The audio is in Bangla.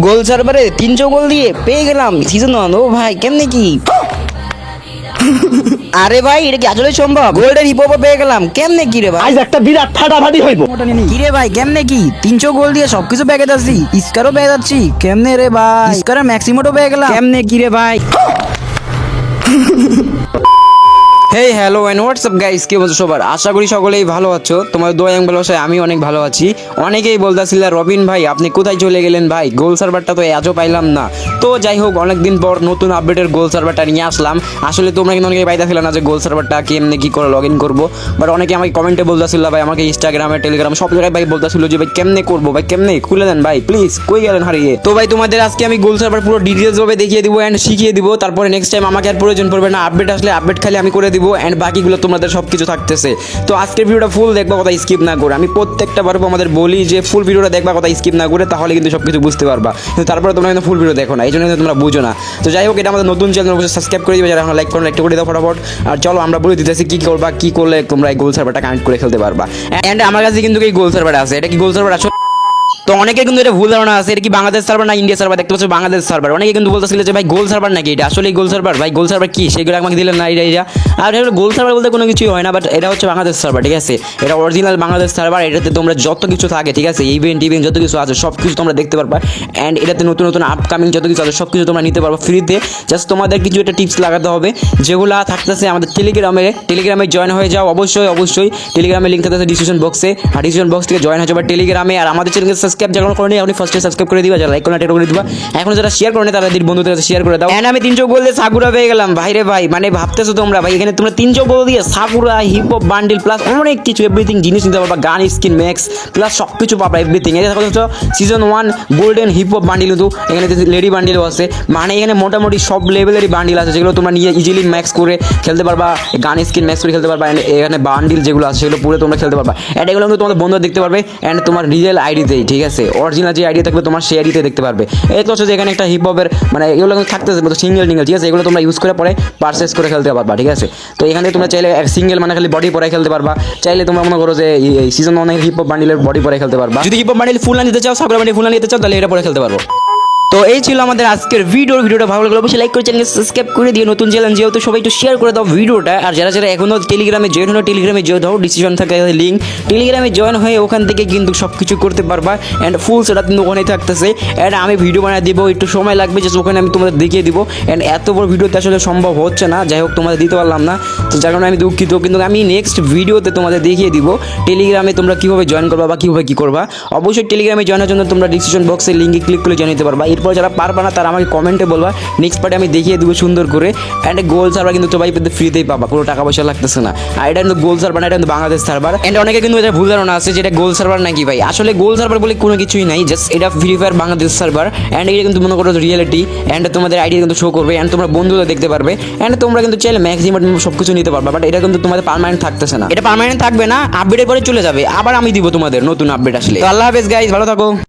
গোল সার্ভারে তিনশো গোল দিয়ে পেয়ে গেলাম সিজন ওয়ান ও ভাই কেমনে কি? আরে ভাই এটা কি আসলে সম্ভব? গোল্ডেন হিপ পেয়ে গেলাম। কেমনে কি রে ভাই? আজ একটা বিরাট ফাটাফাটি হইব। কি রে ভাই কেমনে কি? তিনশো গোল দিয়ে সবকিছু পেয়ে যাচ্ছি ইস্কারও পেয়ে যাচ্ছি। কেমনে রে ভাই? ইস্কারের ম্যাক্সিমোটো পেয়ে গেলাম। কেমনে কি রে ভাই? Hey hello and WhatsApp guys কি বলছো সবার? আশা করি সকলেই ভালো আছো। তোমার দোয়া এবং ভালোবাসায় আমি অনেক ভালো আছি। অনেকেই বলতেছিল, রবিন ভাই, আপনি কোথায় চলে গেলেন ভাই? গোল সার্ভারটা তো আজও পাইলাম না। তো যাই হোক, অনেকদিন পর নতুন আপডেটের গোল সার্ভারটা নিয়ে আসলাম। আসলে তোমরা কিন্তু অনেকে পাইতেছিল না যে গোল সার্ভারটা কেমনে কি করে লগ ইন করব। বাট অনেকে আমাকে কমেন্টে বলতেছিল, ভাই, আমাকে ইনস্টাগ্রামে টেলিগ্রাম সব জায়গায় ভাই বলতেছিল যে, ভাই, কেমনে করব? ভাই, কেমনে? খুলে দেন ভাই প্লিজ কই গেলেন হারিয়ে? তো ভাই, তোমাদের আজকে আমি গোল সার্ভার পুরো ডিটেলস ভাবে দেখিয়ে দিব অ্যান্ড শিখিয়ে দিব। তারপরে নেক্সট টাইম আমাকে আর প্রয়োজন পড়বে না। আপডেট আসলে আপডেট খালি আমি করে দিব। অ্যান্ড বাকিগুলো তোমাদের সব কিছু থাকতেছে। তো আজকের ভিডিওটা ফুল দেখবা কথা স্কিপ না করে। আমি প্রত্যেকটা পারব আমাদের বলি যে ফুল ভিডিওটা দেখবা কথা স্কিপ না করে, তাহলে কিন্তু সব কিছু বুঝতে পারবা। কিন্তু তারপরে তোমরা কিন্তু ফুল ভিডিও দেখো না এই জন্য তোমরা বুঝো না। তো যাই হোক, এটা আমাদের নতুন চ্যানেল অবশ্যই সাবস্ক্রাইব করে দিবে। যারা এখন লাইক করো লাইক করে দাও ফটাফট। আর চলো, আমরা বলে দিতেছি কি করবা, কি করলে তোমরা এই গোল সার্ভারটা কানেক্ট করে খেলতে পারবা। অ্যান্ড আমার কাছে কিন্তু এই গোল সার্ভার আছে। এটা কি গোল সার্ভার আছে তো অনেকে কিন্তু এটা ভুল ধারণা আছে, এটা কি বাংলাদেশ সার্ভার না ইন্ডিয়া সার্ভার দেখতে পাচ্ছ বাংলাদেশ সার্ভার অনেকে কিন্তু বলতেছিল যে, ভাই গোল সার্ভার নাকি এটা? আসলে গোল সার্ভার ভাই গোল সার্ভার কি? সেগুলো আমাকে দিলেন না এটা এটা আর এটা গোল সার্ভার বলতে কোনো কিছুই হয় না বাট এটা হচ্ছে বাংলাদেশ সার্ভার ঠিক আছে? এটা অরিজিনাল বাংলাদেশ সার্ভার এটাতে তোমরা যত কিছু থাকে, ঠিক আছে? ইভেন্ট ইভেন্ট যত কিছু আছে সব কিছু তোমরা দেখতে পারবা। অ্যান্ড এটাতে নতুন নতুন আপকামিং যত কিছু আছে সব কিছু তোমরা নিতে পারবা ফ্রিতে জাস্ট তোমাদের কিছু একটা টিপস লাগাতে হবে, যেগুলো থাকতেছে আমাদের টেলিগ্রামে টেলিগ্রামে জয়েন হয়ে যাও, অবশ্যই অবশ্যই। টেলিগ্রামে লিঙ্ক থাকতেছে ডিসিশন বক্সে আর ডিসিশন বক্স থেকে জয়েন হয়ে যাবে টেলিগ্রামে আর আমাদের চ্যানেলকে সাবস্ক্রাইব যখন করে নিই আপনি ফার্স্টে সাবস্ক্রাইব করে দিবা, যারা লাইক করে করে দিবা। এখন যারা শেয়ার করে তাদের বন্ধুদের কাছে শেয়ার করে দাও। এন্ড আমি তিনশো গোল দিয়ে সাকুরা পেয়ে গেলাম। ভাই রে ভাই মানে ভাবতেছো তোমরা, ভাই, এখানে তোমরা তিনশো বলে দিয়ে Sakura hip hop bundle plus অনেক কিছু এভরিথিং জিনিস নিতে পারবা। গান স্কিন ম্যাক্স প্লাস সব কিছু পাবা এভরিথিং এটা হচ্ছে season one golden hip hop bundle কিন্তু এখানে লেডি বান্ডিলও আছে। মানে এখানে মোটামুটি সব লেভেলেরই বান্ডিল আছে, যেগুলো তোমরা নিয়ে ইজিলি ম্যাক্স করে খেলতে পারবা। গান স্কিন ম্যাক্স করে খেলতে পারবা। এখানে বান্ডিল যেগুলো আছে, সেগুলো পুরো তোমরা খেলতে পারবা। অ্যান্ড এগুলো তোমাদের বন্ধু দেখতে পারবে। অ্যান্ড তোমার রিয়েল আইডিতেই ঠিক আছে? অরিজিনাল যে আইডি থাকবে তোমার সেই আইডিতে দেখতে পারবে। এই তো হচ্ছে যে এখানে একটা হিপ হপের মানে এগুলো কিন্তু থাকতেছে সিঙ্গেল টিঙ্গেল, ঠিক আছে? এগুলো তোমরা ইউজ করে পরে পারচেস করে খেলতে পারবা, ঠিক আছে? তো এখানে তোমরা চাইলে সিঙ্গেল মানে খালি বডি পরে খেলতে পারবা। চাইলে তোমরা মনে করো যে সিজন অনেক হিপ হপ বান্ডিলের বডি পরে খেলতে পারবা। যদি হিপ হপ বান্ডিল ফুল না নিতে চাও সাবরা বান্ডিল ফুল না নিতে চাও, তাহলে এটা পরে খেলতে পারব। তো এই ছিল আমাদের আজকের ভিডিও ভিডিওটা ভালো লাগল অবশ্যই লাইক করে চ্যানেল সাবস্ক্রাইব করে দিও। নতুন চ্যানেল যেহেতু, সবাই একটু শেয়ার করে দাও ভিডিওটা। আর যারা যারা এখনও টেলিগ্রামে জয়েন হলো টেলিগ্রামে জয়েন হও ডিসিশন থাকে লিঙ্ক টেলিগ্রামে জয়েন হয়ে ওখান থেকে কিন্তু সব কিছু করতে পারবা। অ্যান্ড ফুল সেটা কিন্তু ওখানেই থাকতেছে। অ্যান্ড আমি ভিডিও বানিয়ে দেবো, একটু সময় লাগবে যে ওখানে আমি তোমাদের দেখিয়ে দিব। অ্যান্ড এত বড় ভিডিওতে আসলে সম্ভব হচ্ছে না, যাই হোক তোমাদের দিতে পারলাম না। তো যার কারণে আমি দুঃখিত, কিন্তু আমি নেক্সট ভিডিওতে তোমাদের দেখিয়ে দিব। টেলিগ্রামে তোমরা কীভাবে জয়েন করবা বা কীভাবে কী করবা। অবশ্যই টেলিগ্রামে জয়েনের জন্য তোমরা ডিসিশন বক্সে লিঙ্কে ক্লিক করে জয়েন নিতে পারবা। এরপর যারা পারবা না, তারা আমাকে কমেন্টে বলবা। নেক্সট পার্টে আমি দেখিয়ে দেবো সুন্দর করে। অ্যান্ড গোল সার্ভার কিন্তু সবাই ফ্রিতেই পাবা, কোনো টাকা পয়সা লাগতেছে না। আর এটা কিন্তু গোল সার্ভার এটা কিন্তু বাংলাদেশ সার্ভার অ্যান্ড অনেকে কিন্তু এটা ভুল ধারণা আছে যেটা গোল সার্ভার নাকি ভাই। আসলে গোল সার্ভার বলে কোনো কিছুই নাই জাস্ট এটা Free Fire Bangladesh server and এটা কিন্তু মনে করো রিয়েলিটি অ্যান্ড তোমাদের আইডিয়া কিন্তু শো করবে। অ্যান্ড তোমরা বন্ধুরা দেখতে পারবে। অ্যান্ড তোমরা কিন্তু চাইলে ম্যাক্সিমাম সব কিছু নিতে পারবে। বাট এটা কিন্তু তোমাদের পার্মানেন্ট থাকতেছে না। এটা পার্মানেন্ট থাকবে না আপডেটের পরে চলে যাবে। আবার আমি দিব তোমাদের নতুন আপডেট আসলে। তো আল্লাহ হাফেজ গাইজ ভালো থাকো।